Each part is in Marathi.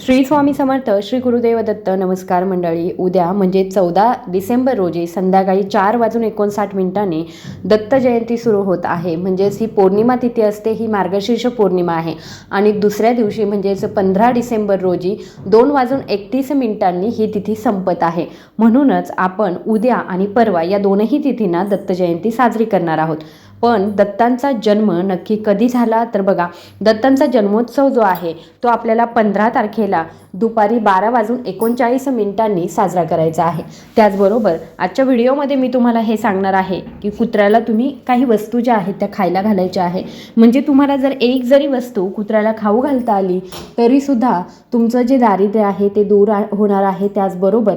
श्री स्वामी समर्थ श्री गुरुदेव दत्त नमस्कार मंडळी. उद्या म्हणजे चौदा डिसेंबर रोजी संध्याकाळी चार वाजून एकोणसाठ मिनिटांनी दत्त जयंती सुरू होत आहे. म्हणजेच ही पौर्णिमा तिथी असते ही मार्गशीर्ष पौर्णिमा आहे. आणि दुसऱ्या दिवशी म्हणजेच पंधरा डिसेंबर रोजी दोन वाजून एकतीस मिनिटांनी ही तिथी संपत आहे. म्हणूनच आपण उद्या आणि परवा या दोनही तिथींना दत्त जयंती साजरी करणार आहोत. पण दत्तांचा जन्म नक्की कधी झाला? तर बघा दत्तांचा जन्मोत्सव जो आहे तो आपल्याला पंधरा तारखेला दुपारी बारा वाजून एकोणचाळीस मिनिटांनी साजरा करायचा आहे. त्याचबरोबर आजच्या व्हिडिओमध्ये मी तुम्हाला हे सांगणार आहे की कुत्र्याला तुम्ही काही वस्तू ज्या आहेत त्या खायला घालायच्या आहे. म्हणजे तुम्हाला जर एक जरी वस्तू कुत्र्याला खाऊ घालता आली तरीसुद्धा तुमचं जे दारिद्र्य आहे ते दूर होणार आहे. त्याचबरोबर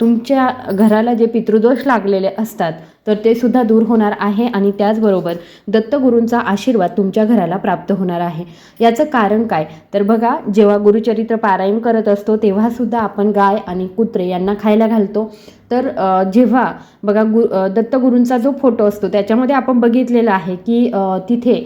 तुमच्या घराला जे पितृदोष लागलेले असतात तर ते सुद्धा दूर होणार आहे आणि त्याचबरोबर दत्तगुरूंचा आशीर्वाद तुमच्या घराला प्राप्त होणार आहे. याचं कारण काय? तर बघा जेव्हा गुरुचरित्र पारायण करत असतो तेव्हा सुद्धा आपण गाय आणि कुत्रे यांना खायला घालतो. तर जेव्हा बघा गु दत्तगुरूंचा जो फोटो असतो त्याच्यामध्ये आपण बघितलेलं आहे की तिथे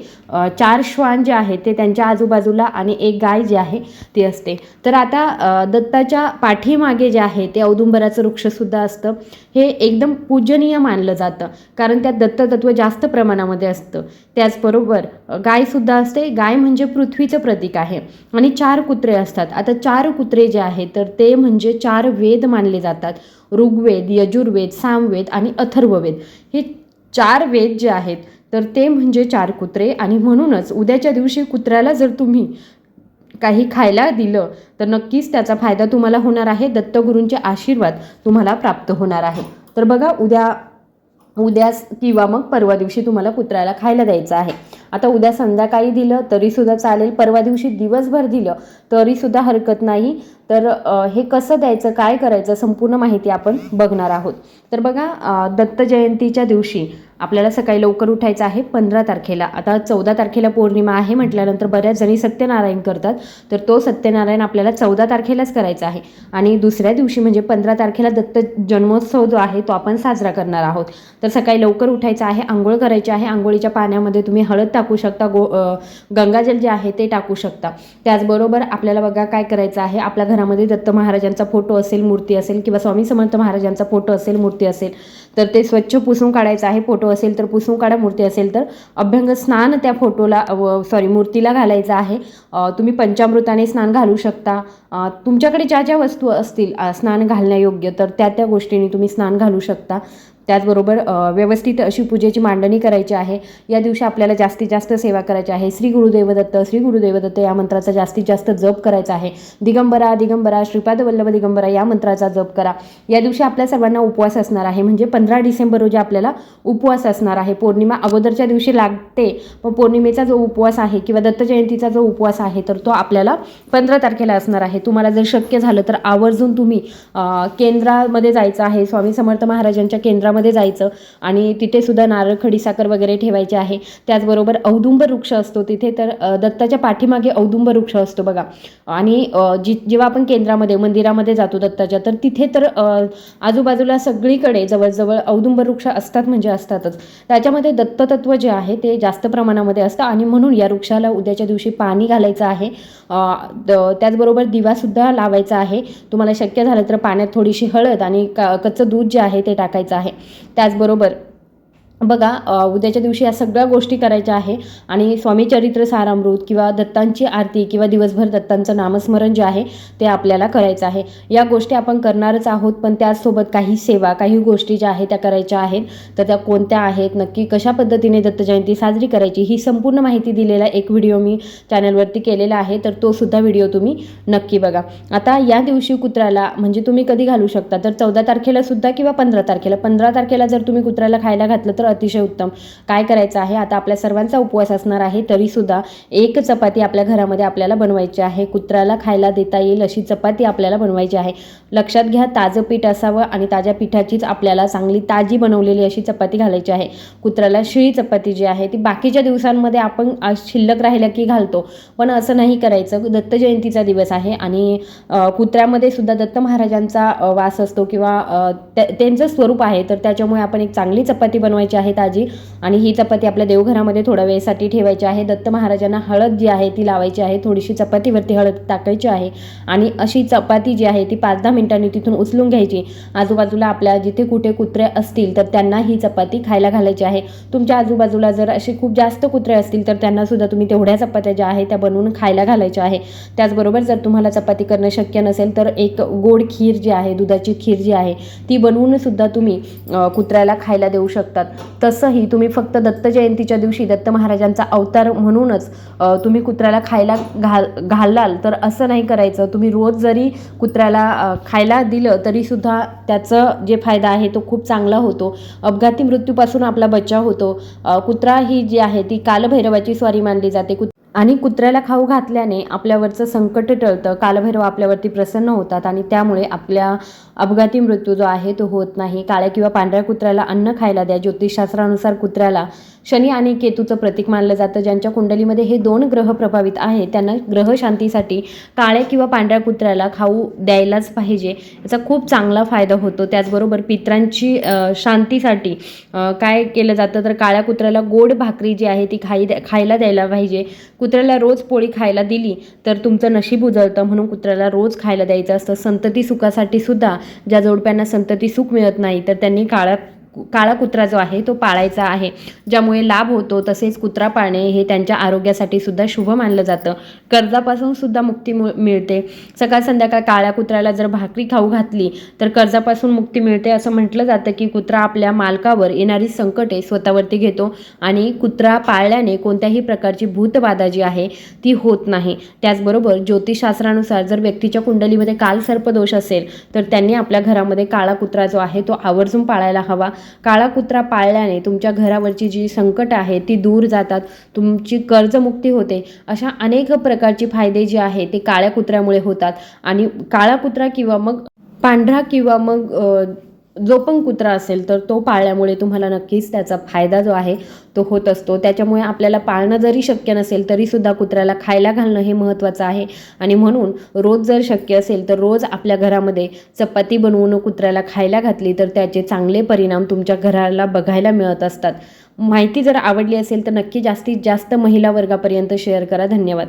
चार श्वान जे आहेत ते त्यांच्या आजूबाजूला आणि एक गाय जी आहे ती असते. तर आता दत्ताच्या पाठीमागे जे आहे ते औदुंबराचं वृक्षसुद्धा असतं. हे एकदम पूजनीय मानलं जातं कारण त्यात दत्ततत्व जास्त प्रमाणामध्ये असतं. त्याचबरोबर गायसुद्धा असते. गाय म्हणजे पृथ्वीचं प्रतीक आहे आणि चार कुत्रे असतात. आता चार कुत्रे जे आहेत तर ते म्हणजे चार वेद मानले जातात. ऋग्वेद यजुर्वेद सामवेद आणि अथर्ववेद. हे चार वेद जे आहेत तर ते म्हणजे चार कुत्रे आणि म्हणूनच उद्याच्या दिवशी कुत्र्याला जर तुम्ही काही खायला दिलं तर नक्कीच त्याचा फायदा तुम्हाला होणार आहे दत्तगुरूंचे आशीर्वाद तुम्हाला प्राप्त होणार आहे. तर बघा उद्या उद्या किंवा मग परवा दिवशी तुम्हाला कुत्र्याला खायला द्यायचं आहे. आता उद्या संध्याकाळी दिलं तरीसुद्धा चालेल. परवा दिवशी दिवसभर दिलं तरीसुद्धा हरकत नाही. तर हे कसं द्यायचं काय करायचं संपूर्ण माहिती आपण बघणार आहोत. तर बघा दत्त जयंतीच्या दिवशी आपल्याला सकाळी लवकर उठायचं आहे पंधरा तारखेला. आता चौदा तारखेला पौर्णिमा आहे म्हटल्यानंतर बऱ्याच जणी सत्यनारायण करतात. तर तो सत्यनारायण आपल्याला चौदा तारखेलाच करायचा आहे. आणि दुसऱ्या दिवशी म्हणजे पंधरा तारखेला दत्त जन्मोत्सव जो आहे तो आपण साजरा करणार आहोत. तर सकाळी लवकर उठायचं आहे आंघोळ करायची आहे. आंघोळीच्या पाण्यामध्ये तुम्ही हळद टाकू शकता गो गंगाजल जे आहे ते टाकू शकता. त्याचबरोबर आपल्याला बघा काय करायचं आहे आपल्या घरामध्ये दत्त महाराजांचा फोटो असेल मूर्ती असेल किंवा स्वामी समर्थ महाराजांचा फोटो असेल मूर्ती असेल तर ते स्वच्छ पुसून काढायचं आहे फोटो असेल तर पुसून काढा मूर्ती असेल तर अभ्यंग स्नान त्या फोटोला सॉरी मूर्तीला घालायचं आहे. तुम्ही पंचामृताने स्नान घालू शकता. तुमच्याकडे ज्या ज्या वस्तू असतील स्नान घालण्यायोग्य तर त्या त्या गोष्टींनी तुम्ही स्नान घालू शकता. त्याचबरोबर व्यवस्थित अशी पूजेची मांडणी करायची आहे. या दिवशी आपल्याला जास्तीत जास्त सेवा करायची आहे. श्री गुरुदेवदत्त श्री गुरुदेवदत्त या मंत्राचा जास्तीत जास्त जप करायचा आहे. दिगंबरा दिगंबरा श्रीपाद वल्लभ दिगंबरा या मंत्राचा जप करा. या दिवशी आपल्या सर्वांना उपवास असणार आहे. म्हणजे पंधरा डिसेंबर रोजी आपल्याला उपवास असणार आहे. पौर्णिमा अगोदरच्या दिवशी लागते. पण पौर्णिमेचा जो उपवास आहे किंवा दत्त जयंतीचा जो उपवास आहे तर तो आपल्याला पंधरा तारखेला असणार आहे. तुम्हाला जर शक्य झालं तर आवर्जून तुम्ही केंद्रामध्ये जायचं आहे. स्वामी समर्थ महाराजांच्या केंद्रामध्ये जायचं. आणि तिथे सुद्धा नारळ खडीसाखर वगैरे ठेवायचे आहे. त्याचबरोबर औदुंब वृक्ष असतो तिथे तर दत्ताच्या पाठीमागे औदुंब वृक्ष असतो बघा. आणि जी जेव्हा आपण केंद्रामध्ये मंदिरामध्ये जातो दत्ताच्या तर तिथे तर आजूबाजूला सगळीकडे जवळजवळ औदुंब वृक्ष असतात म्हणजे असतातच. त्याच्यामध्ये दत्ततत्व जे आहे ते जास्त प्रमाणामध्ये असतं. आणि म्हणून या वृक्षाला उद्याच्या दिवशी पाणी घालायचं आहे. त्याचबरोबर दिवासुद्धा लावायचा आहे. तुम्हाला शक्य झालं तर पाण्यात थोडीशी हळद आणि का कच्चं दूध जे आहे ते टाकायचं आहे. त्याचबरोबर बघा उद्याच्या दिवशी या सगळ्या गोष्टी करायच्या आहे आणि स्वामी चरित्र सारामृत किंवा दत्तांची आरती किंवा दिवसभर दत्तांचं नामस्मरण जे आहे ते आपल्याला करायचं आहे. या गोष्टी आपण करणारच आहोत पण त्याचसोबत काही सेवा काही गोष्टी ज्या आहेत त्या करायच्या आहेत. तर त्या कोणत्या आहेत नक्की कशा पद्धतीने दत्तजयंती साजरी करायची ही संपूर्ण माहिती दिलेला एक व्हिडिओ मी चॅनलवरती केलेला आहे तर तो सुद्धा व्हिडिओ तुम्ही नक्की बघा. आता या दिवशी कुत्र्याला म्हणजे तुम्ही कधी घालू शकता? तर चौदा तारखेला सुद्धा किंवा पंधरा तारखेला? पंधरा तारखेला जर तुम्ही कुत्र्याला खायला घातलं तर अतिशय उत्तम. काय करायचं आहे? आता आपल्या सर्वांचा उपवास असणार आहे तरीसुद्धा एक चपाती आपल्या घरामध्ये आपल्याला बनवायची आहे. कुत्र्याला खायला देता येईल अशी चपाती आपल्याला बनवायची आहे. लक्षात घ्या ताजं पीठ असावं आणि ताज्या पिठाचीच आपल्याला चांगली ताजी बनवलेली अशी चपाती घालायची आहे. कुत्र्याला शिळी चपाती जी आहे ती बाकीच्या दिवसांमध्ये आपण शिल्लक राहिल्या की घालतो. पण असं नाही करायचं. दत्त जयंतीचा दिवस आहे आणि कुत्र्यामध्ये सुद्धा दत्त महाराजांचा वास असतो किंवा त्या- त्यांचं स्वरूप आहे. तर त्याच्यामुळे आपण एक चांगली चपाती बनवायची आहे ताजी आणि ही चपाती आपल्या देवघरामध्ये थोड्या वेळेसाठी ठेवायची आहे. दत्त महाराजांना हळद जी आहे ती लावायची आहे. थोडीशी चपातीवरती हळद टाकायची आहे. आणि अशी चपाती जी आहे ती पाच दहा मिनिटांनी तिथून उचलून घ्यायची. आजूबाजूला आपल्या जिथे कुठे कुत्रे असतील तर त्यांना ही चपाती खायला घालायची आहे. तुमच्या आजूबाजूला जर असे खूप जास्त कुत्रे असतील तर त्यांना सुद्धा तुम्ही तेवढ्या चपात्या ज्या आहे त्या बनवून खायला घालायच्या आहे. त्याचबरोबर जर तुम्हाला चपाती करणं शक्य नसेल तर एक गोड खीर जी आहे दुधाची खीर जी आहे ती बनवून सुद्धा तुम्ही कुत्र्याला खायला देऊ शकतात. तसंही तुम्ही फक्त दत्त जयंतीच्या दिवशी दत्त महाराजांचा अवतार म्हणूनच तुम्ही कुत्र्याला खायला घाल घालाल. तर असं नाही करायचं. तुम्ही रोज जरी कुत्र्याला खायला दिलं तरीसुद्धा त्याचं जे फायदा आहे तो खूप चांगला होतो. अपघाती मृत्यूपासून आपला बचाव होतो. कुत्रा ही जी आहे ती कालभैरवाची स्वारी मानली जाते. कुत आणि कुत्र्याला खाऊ घातल्याने आपल्यावरचं संकट टळतं कालभैरव आपल्यावरती प्रसन्न होतात आणि त्यामुळे आपल्या अपघाती मृत्यू जो आहे तो होत नाही. काळ्या किंवा पांढऱ्या कुत्र्याला अन्न खायला द्या. ज्योतिषशास्त्रानुसार कुत्र्याला शनी आणि केतूचं प्रतीक मानलं जातं ज्यांच्या कुंडलीमध्ये हे दोन ग्रह प्रभावित आहे त्यांना ग्रह शांतीसाठी काळ्या किंवा पांढऱ्या कुत्र्याला खाऊ द्यायलाच पाहिजे याचा खूप चांगला फायदा होतो. त्याचबरोबर पित्रांची शांतीसाठी काय केलं जातं तर काळ्या कुत्र्याला गोड भाकरी जी आहे ती खाई द्या खायला द्यायला पाहिजे. कुत्र्याला रोज पोळी खायला दिली तर तुमचं नशीब उजळतं म्हणून कुत्र्याला रोज खायला द्यायचं असतं. संतती सुखासाठी सुद्धा ज्या जोडप्यांना संतती सुख मिळत नाही तर त्यांनी काळ्या काळा कुत्रा जो आहे तो पाळायचा आहे. ज्यामुळे लाभ होतो तसेच कुत्रा पाळणे हे त्यांच्या आरोग्यासाठी सुद्धा शुभ मानलं जातं. कर्जापासून सुद्धा मुक्ती मिळते. सकाळ संध्याकाळ काळ्या कुत्र्याला जर भाकरी खाऊ घातली तर कर्जापासून मुक्ती मिळते असं म्हटलं जातं की कुत्रा आपल्या मालकावर येणारी संकटे स्वतःवरती घेतो आणि कुत्रा पाळल्याने कोणत्याही प्रकारची भूतबाधा जी आहे ती होत नाही. त्याचबरोबर ज्योतिषशास्त्रानुसार जर व्यक्तीच्या कुंडलीमध्ये काल सर्पदोष असेल तर त्यांनी आपल्या घरामध्ये काळा कुत्रा जो आहे तो आवर्जून पाळायला हवा. काळा कुत्रा पाळल्याने तुमच्या घरावरची जी संकट आहे ती दूर जातात तुमची कर्जमुक्ती होते. अशा अनेक प्रकारची फायदे जे आहे ते काळ्या कुत्र्यामुळे होतात. आणि काळा कुत्रा किंवा मग पांढरा किंवा मग जो पण कुत्रा असेल तर तो पाळल्यामुळे तुम्हाला नक्कीच त्याचा फायदा जो आहे तो होत असतो. त्याच्यामुळे आपल्याला पाळणं जरी शक्य नसेल तरीसुद्धा कुत्र्याला खायला घालणं हे महत्त्वाचं आहे. आणि म्हणून रोज जर शक्य असेल तर रोज आपल्या घरामध्ये चपाती बनवून कुत्र्याला खायला घातली तर त्याचे चांगले परिणाम तुमच्या घराला बघायला मिळत असतात. माहिती जर आवडली असेल तर नक्की जास्तीत जास्त महिला वर्गापर्यंत शेअर करा. धन्यवाद.